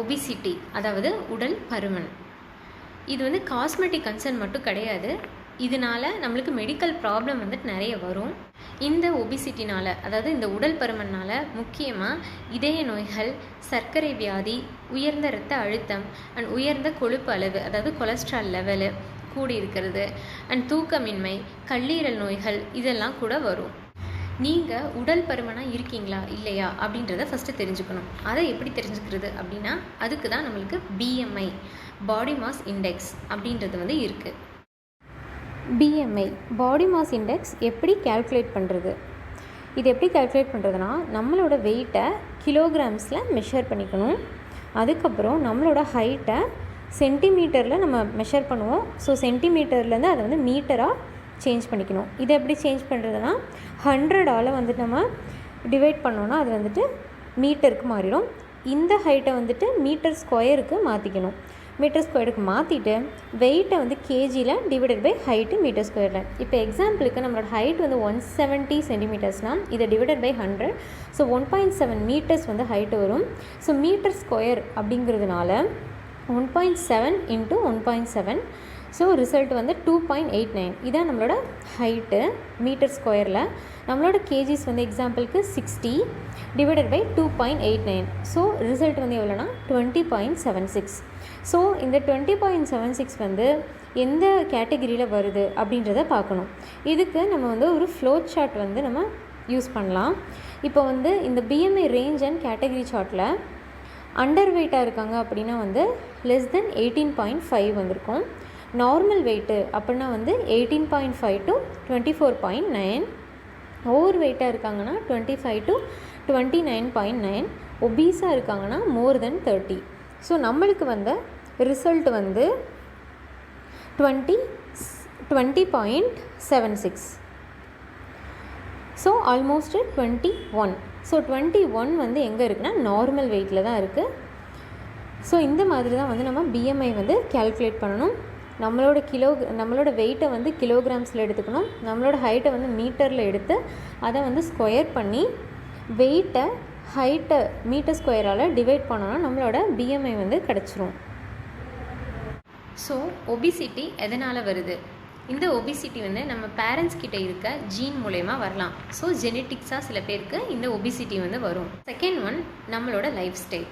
Obesity அதாவது உடல் பருமன். இது வந்து காஸ்மெட்டிக் கன்சர்ன் மட்டும் கிடையாது. இதனால நம்மளுக்கு மெடிக்கல் ப்ராப்ளம் வந்துட்டு நிறைய வரும். இந்த ஒபிசிட்டினால் அதாவது இந்த உடல் பருமனால் முக்கியமாக இதய நோய்கள் சர்க்கரை வியாதி உயர்ந்த இரத்த அழுத்தம் அண்ட் உயர்ந்த கொழுப்பு அளவு அதாவது கொலஸ்ட்ரால் லெவலு கூடி இருக்கிறது அண்ட் தூக்கமின்மை கல்லீரல் நோய்கள் இதெல்லாம் கூட வரும். நீங்கள் உடல் பருமனாக இருக்கீங்களா? இல்லையா? அப்படின்றத ஃபஸ்ட்டு தெரிஞ்சுக்கணும். அதை எப்படி தெரிஞ்சுக்கிறது அப்படின்னா அதுக்கு தான் நம்மளுக்கு பிஎம்ஐ பாடி மாஸ் இண்டெக்ஸ் அப்படின்றது வந்து இருக்குது பிஎம்ஐ பாடி மாஸ் இண்டெக்ஸ் எப்படி கால்குலேட் பண்ணுறது இது எப்படி கால்குலேட் பண்ணுறதுனா நம்மளோட வெயிட்டை கிலோகிராம்ஸில் மெஷர் பண்ணிக்கணும். அதுக்கப்புறம் நம்மளோட ஹைட்டை சென்டிமீட்டரில் நம்ம மெஷர் பண்ணுவோம். ஸோ சென்டிமீட்டர்லேருந்து அதை வந்து மீட்டராக சேஞ்ச் பண்ணிக்கணும். இதை எப்படி சேஞ்ச் பண்ணுறதுனா ஹண்ட்ரடால் வந்துட்டு நம்ம டிவைட் பண்ணோன்னா அது வந்துட்டு மீட்டருக்கு மாறிடும். இந்த ஹைட்டை வந்துட்டு மீட்டர் ஸ்கொயருக்கு மாற்றிக்கணும் மீட்டர் ஸ்கொயருக்கு மாற்றிட்டு வெயிட்டை வந்து கேஜியில் டிவைடட் பை ஹைட்டு மீட்டர் ஸ்கொயரில் இப்போ எக்ஸாம்பிளுக்கு நம்மளோட ஹைட் வந்து ஒன் செவன்ட்டி சென்டிமீட்டர்ஸ்னால் இதை divided by hundred so one point seven metres வந்து ஹைட்டு வரும். ஸோ மீட்டர் ஸ்கொயர் அப்படிங்கிறதுனால one point seven into one point seven so result வந்து டூ பாயிண்ட் எயிட் நைன் இதான் நம்மளோட ஹைட்டு மீட்டர் ஸ்கொயரில் நம்மளோட கேஜிஸ் வந்து எக்ஸாம்பிளுக்கு sixty divided by two point eight nine so result வந்து எவ்வளோனா? Twenty point seven six so இந்த டுவெண்ட்டி பாயிண்ட் செவன் சிக்ஸ் வந்து எந்த கேட்டகிரியில் வருது அப்படின்றத பார்க்கணும். இதுக்கு நம்ம வந்து ஒரு ஃப்ளோ சார்ட் வந்து நம்ம யூஸ் பண்ணலாம். இப்போ வந்து இந்த பிஎம்ஐ ரேஞ்ச் அண்ட் கேட்டகிரி சார்ட்டில் அண்டர் வெயிட்டாக இருக்காங்க அப்படின்னா வந்து less than eighteen point five வந்திருக்கும். நார்மல் வெயிட்டு அப்படின்னா வந்து eighteen point five to twenty four point nine over வெயிட்டாக இருக்காங்கன்னா twenty five to twenty nine point nine ஒபீஸாக இருக்காங்கன்னா மோர் தென் தேர்ட்டி ஸோ நம்மளுக்கு வந்த ரிசல்ட் வந்து twenty twenty point seven six so almost twenty one so twenty one வந்து எங்கே இருக்குன்னா normal வெயிட்டில் தான் இருக்குது ஸோ இந்த மாதிரி தான் வந்து நம்ம பிஎம்ஐ வந்து கேல்குலேட் பண்ணணும். நம்மளோட கிலோ நம்மளோட வெயிட்டை வந்து கிலோகிராம்ஸில் எடுத்துக்கணும். நம்மளோட ஹைட்டை வந்து மீட்டரில் எடுத்து அதை வந்து ஸ்கொயர் பண்ணி வெயிட்டை ஹைட்டை மீட்டர் ஸ்கொயரால் டிவைட் பண்ணோன்னா நம்மளோட பிஎம்ஐ வந்து கிடச்சிரும். ஸோ ஒபிசிட்டி எதனால் வருது? இந்த ஒபிசிட்டி வந்து நம்ம பேரண்ட்ஸ் கிட்ட இருக்க ஜீன் மூலயமா வரலாம். ஸோ ஜெனட்டிக்ஸாக சில பேருக்கு இந்த ஒபிசிட்டி வந்து வரும். செகண்ட் ஒன் நம்மளோட லைஃப் ஸ்டைல்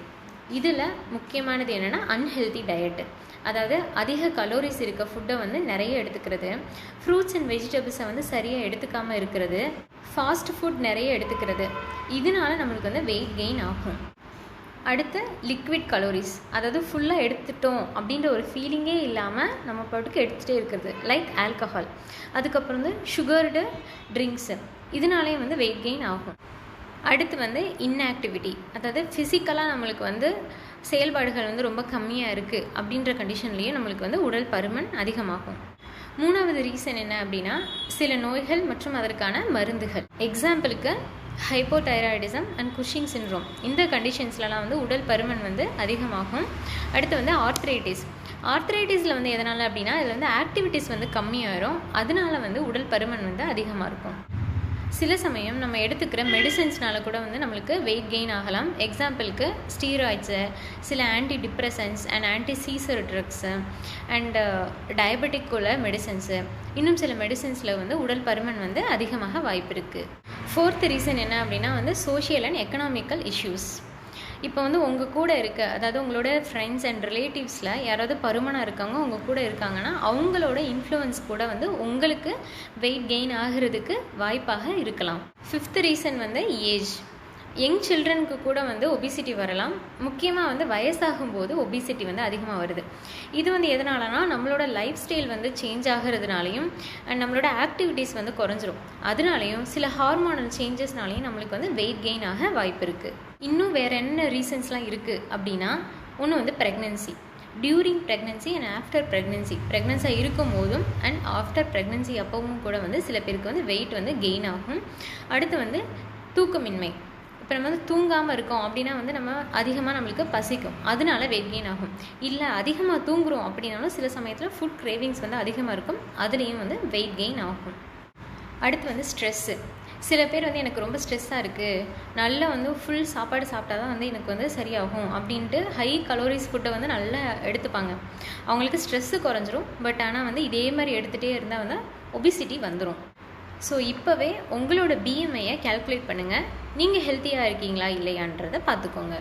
இதில் முக்கியமானது என்னென்னா அன்ஹெல்தி டயட்டு அதாவது அதிக கலோரிஸ் இருக்க ஃபுட்டை வந்து நிறைய எடுத்துக்கிறது. ஃப்ரூட்ஸ் அண்ட் வெஜிடபிள்ஸை வந்து சரியாக எடுத்துக்காமல் இருக்கிறது. ஃபாஸ்ட் ஃபுட் நிறைய எடுத்துக்கிறது. இதனால நம்மளுக்கு வந்து வெயிட் கெயின் ஆகும். அடுத்து லிக்விட் கலோரிஸ் அதாவது ஃபுல்லாக எடுத்துட்டோம் அப்படின்ற ஒரு ஃபீலிங்கே இல்லாமல் நம்ம பாட்டுக்கு எடுத்துகிட்டே இருக்கிறது. லைக் ஆல்கஹால் அதுக்கப்புறம் வந்து சுகர்டு ட்ரிங்க்ஸு இதனாலே வந்து வெயிட் கெயின் ஆகும். அடுத்து வந்து இன்ஆக்டிவிட்டி அதாவது ஃபிசிக்கலாக நம்மளுக்கு வந்து செயல்பாடுகள் வந்து ரொம்ப கம்மியாக இருக்குது அப்படின்ற கண்டிஷன்லேயும் நம்மளுக்கு வந்து உடல் பருமன் அதிகமாகும். மூணாவது ரீசன் என்ன அப்படின்னா சில நோய்கள் மற்றும் அதற்கான மருந்துகள். எக்ஸாம்பிளுக்கு ஹைப்போடைராய்டிசம் அண்ட் குஷிங் சின்ரோம் இந்த கண்டிஷன்ஸ்லலாம் வந்து உடல் பருமன் வந்து அதிகமாகும். அடுத்து வந்து ஆர்த்ரைட்டிஸ் ஆர்த்ரைட்டிஸில் வந்து எதனால் அப்படின்னா இதில் வந்து ஆக்டிவிட்டீஸ் வந்து கம்மியாயிரும். அதனால வந்து உடல் பருமன் வந்து அதிகமாக இருக்கும். சில சமயம் நம்ம எடுத்துக்கிற மெடிசன்ஸ்னால கூட வந்து நம்மளுக்கு வெயிட் கெயின் ஆகலாம். எக்ஸாம்பிளுக்கு ஸ்டீராய்ட்ஸு சில anti depressants and anti seizure drugs and diabetic உள்ள மெடிசன்ஸு இன்னும் சில மெடிசன்ஸில் வந்து உடல் பருமன் வந்து அதிகமாக வாய்ப்பு இருக்குது ஃபோர்த் ரீசன் என்ன அப்படின்னா வந்து சோஷியல் அண்ட் எக்கனாமிக்கல் இஷ்யூஸ் இப்போ வந்து உங்கள் கூட இருக்க அதாவது உங்களோட ஃப்ரெண்ட்ஸ் அண்ட் ரிலேட்டிவ்ஸில் யாராவது பருமனாக இருக்காங்க உங்கள் கூட இருக்காங்கன்னா அவங்களோட இன்ஃப்ளூயன்ஸ் கூட வந்து உங்களுக்கு வெயிட் கெயின் ஆகிறதுக்கு வாய்ப்பாக இருக்கலாம். ஃபிஃப்த் ரீசன் வந்து ஏஜ் யங் சில்ட்ரனுக்கு கூட வந்து ஒபிசிட்டி வரலாம். முக்கியமாக வந்து வயசாகும்போது ஒபிசிட்டி வந்து அதிகமாக வருது. இது வந்து எதனாலனா நம்மளோட லைஃப் ஸ்டைல் வந்து சேஞ்ச் ஆகிறதுனாலையும் அண்ட் நம்மளோட ஆக்டிவிட்டீஸ் வந்து குறைஞ்சிரும். அதனாலையும் சில ஹார்மோனல் சேஞ்சஸ்னாலையும் நம்மளுக்கு வந்து வெயிட் கெயின் ஆக வாய்ப்பு இருக்குது இன்னும் வேறு என்ன ரீசன்ஸ்லாம் இருக்குது அப்படின்னா ஒன்று வந்து pregnancy during pregnancy and after pregnancy ப்ரெக்னென்ஸாக இருக்கும் போதும் அண்ட் ஆஃப்டர் ப்ரெக்னென்சி அப்பவும் கூட வந்து சில பேருக்கு வந்து வெயிட் வந்து கெயின் ஆகும். அடுத்து வந்து தூக்கமின்மை. இப்போ நம்ம வந்து தூங்காமல் இருக்கோம் அப்படின்னா வந்து நம்ம அதிகமாக நம்மளுக்கு பசிக்கும். அதனால வெயிட் கெயின் ஆகும். இல்லை அதிகமாக தூங்குறோம் அப்படின்னாலும் சில சமயத்தில் ஃபுட் கிரேவிங்ஸ் வந்து அதிகமாக இருக்கும். அதுலேயும் வந்து வெயிட் கெயின் ஆகும். அடுத்து வந்து ஸ்ட்ரெஸ்ஸு சில பேர் வந்து எனக்கு ரொம்ப ஸ்ட்ரெஸ்ஸாக இருக்குது நல்லா வந்து ஃபுல் சாப்பாடு சாப்பிட்டா தான் வந்து எனக்கு வந்து சரியாகும் அப்படின்ட்டு ஹை கலோரிஸ் ஃபுட்டை வந்து நல்லா எடுத்துப்பாங்க. அவங்களுக்கு ஸ்ட்ரெஸ்ஸு குறைஞ்சிரும். பட் ஆனால் வந்து இதே மாதிரி எடுத்துகிட்டே இருந்தால் வந்து ஒபிசிட்டி வந்துடும் ஸோ இப்போவே உங்களோட பிஎம்ஐயை கேல்குலேட் பண்ணுங்கள் நீங்கள் ஹெல்த்தியாக இருக்கீங்களா இல்லையான்றதை பார்த்துக்கோங்க.